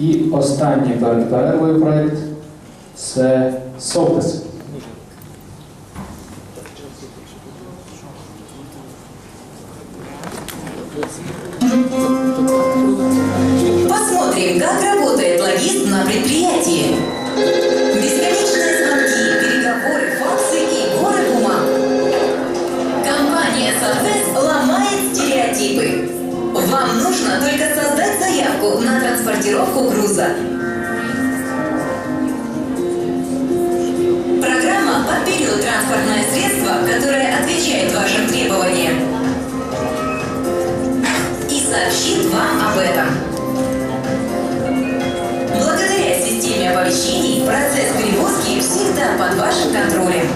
І останній перед перервою проєкт це Софтес. Посмотрим, как работает логист на предприятии. Груза. Программа подберет транспортное средство, которое отвечает вашим требованиям и сообщит вам об этом. Благодаря системе оповещений процесс перевозки всегда под вашим контролем.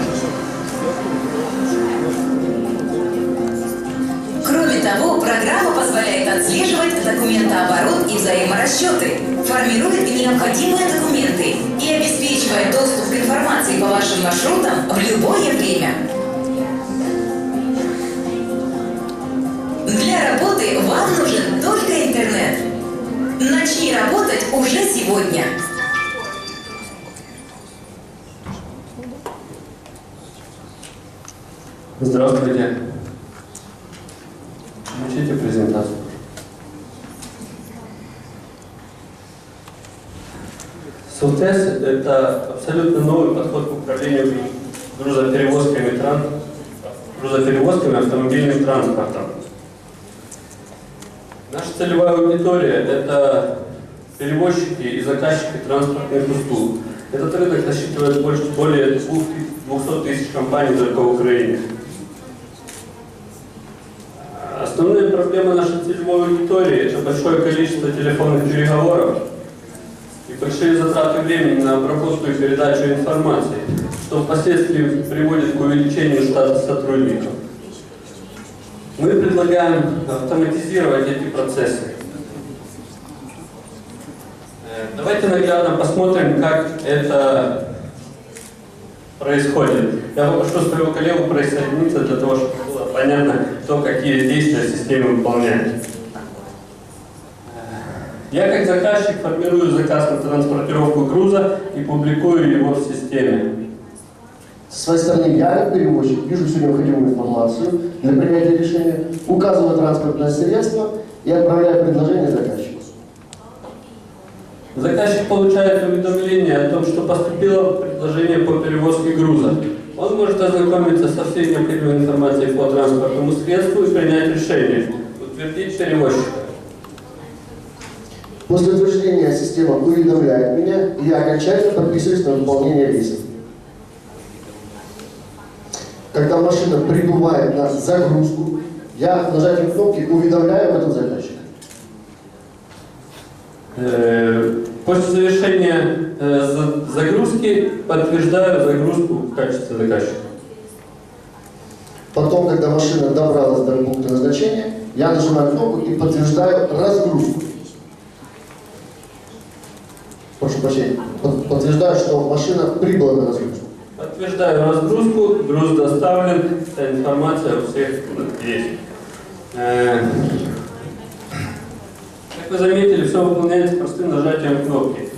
Кроме того, программа позволяет отслеживать документооборот и взаиморасчеты, формирует необходимые документы и обеспечивает доступ к информации по вашим маршрутам в любое время. Для работы вам нужен только интернет. Начни работать уже сегодня. Здравствуйте. Софтес – это абсолютно новый подход к управлению грузоперевозками, тран... грузоперевозками автомобильным транспортом. Наша целевая аудитория – это перевозчики и заказчики транспортных услуг. Этот рынок насчитывает больше, более 200 тысяч компаний только в Украине. Основные проблемы нашей целевой аудитории – это большое количество телефонных переговоров и большие затраты времени на обработку и передачу информации, что впоследствии приводит к увеличению штата сотрудников. Мы предлагаем автоматизировать эти процессы. Э, Давайте наглядно посмотрим, как это происходит. Я попрошу своего коллегу присоединиться для того, чтобы было понятно, кто какие действия система выполняет. Я как заказчик формирую заказ на транспортировку груза и публикую его в системе. С своей стороны, я, как перевозчик, вижу всю необходимую информацию для принятия решения, указываю транспортное средство и отправляю предложение заказчику. Заказчик получает уведомление о том, что поступило предложение по перевозке груза. Он может ознакомиться со всей необходимой информацией по транспортному средству и принять решение, утвердить перевозчика. После утверждения система уведомляет меня, и я окончательно подписываюсь на выполнение рейса. Когда машина прибывает на загрузку, я нажатием кнопки уведомляю об этом заказчика. Э, После завершения э, за- загрузки подтверждаю загрузку в качестве заказчика. Потом, когда машина добралась до пункта назначения, я нажимаю кнопку и подтверждаю разгрузку. Прошу прощения. Под- Подтверждаю, что машина прибыла на разгрузку. Подтверждаю разгрузку, груз доставлен, вся информация у всех есть. Э, Как вы заметили, все выполняется простым нажатием кнопки.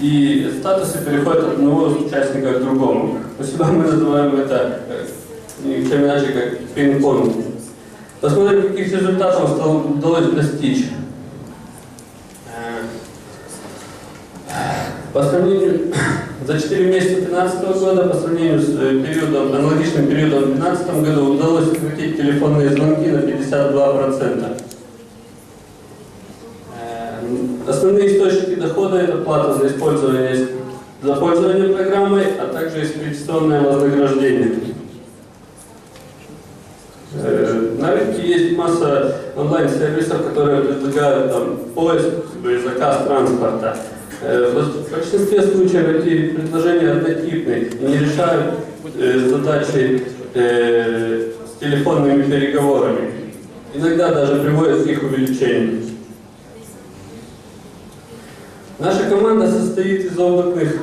И статусы переходят от одного участника к другому. У себя мы называем это э, ничем иначе, как пинг-понг. Посмотрим, каких результатов удалось достичь. По сравнению за 4 месяца 2015 года, по сравнению с э, периодом, аналогичным периодом в 2015 году, удалось сократить телефонные звонки на 52%. Э, Основные источники дохода – это плата за использование, за пользование программой, а также экспедиционное вознаграждение. Э, На рынке есть масса онлайн-сервисов, которые предлагают там, поиск или заказ транспорта. Э, В большинстве случаев эти предложения однотипны и не решают э, задачи э, с телефонными переговорами. Иногда даже приводят к их увеличению. Наша команда состоит из опытных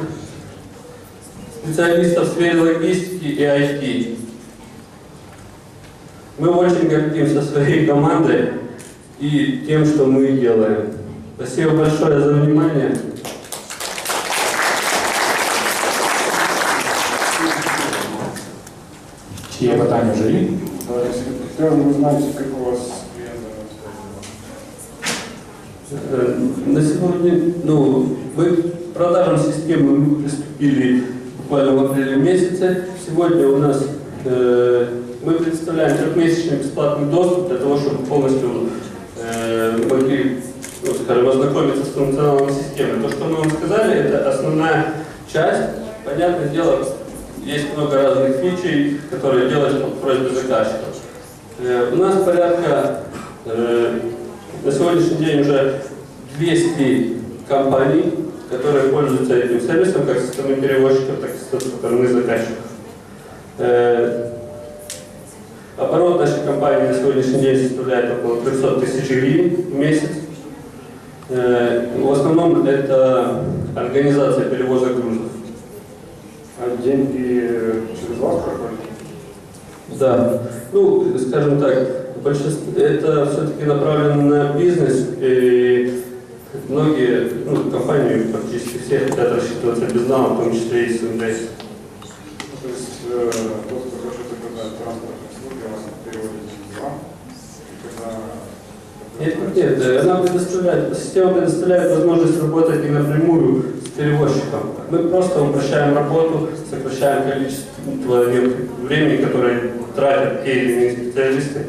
специалистов в сфере логистики и IT. Мы очень гордимся своей командой и тем, что мы делаем. Спасибо большое за внимание. Чи є питання в журі? Да, если хотел бы узнать, как у вас На сегодня, ну, мы к продажам системы мы приступили буквально в апреле месяце. Сегодня у нас э, мы предоставляем трехмесячный бесплатный доступ для того, чтобы полностью э, могли, ну, скажем, ознакомиться с функционалом системы. То, что мы вам сказали, это основная часть. Понятное дело, есть много разных фичей, которые делать по просьбе заказчиков. Э, У нас порядка э, на сегодняшний день уже 200 компаний, которые пользуются этим сервисом, как со стороны перевозчиков, так и со стороны заказчиков. Э, Оборот нашей компании на сегодняшний день составляет около 300 тысяч гривен в месяц. В основном это организация перевоза грузов. Деньги через вас проходят? Да, ну, скажем так, большинство, это все-таки направлено на бизнес, и многие ну, компании, практически все хотят рассчитываться безналом, в том числе и с МДС. То есть э, тот, кто хочет заказать транспортные услуги, у вас переводит через вам, и когда... Нет, нет, она предоставляет, система предоставляет возможность работать и напрямую с перевозчиком. Мы просто упрощаем работу, сокращаем количество времени, которое тратят те или иные специалисты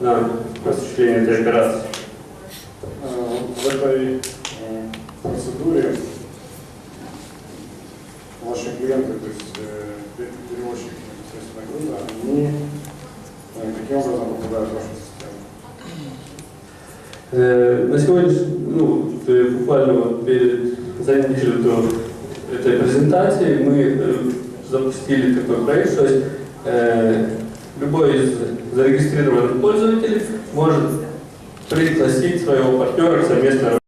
на осуществление этой операции. Вот В этой э, процедуре ваши клиенты, то есть э, пе- перевозчики непосредственно груза, они э, каким образом попадают в вашу систему? На сегодняшний, ну, буквально вот перед, за неделю до этой презентации. Мы э, запустили такой проект, то есть э, любой из зарегистрированных пользователей может пригласить своего партнера к совместной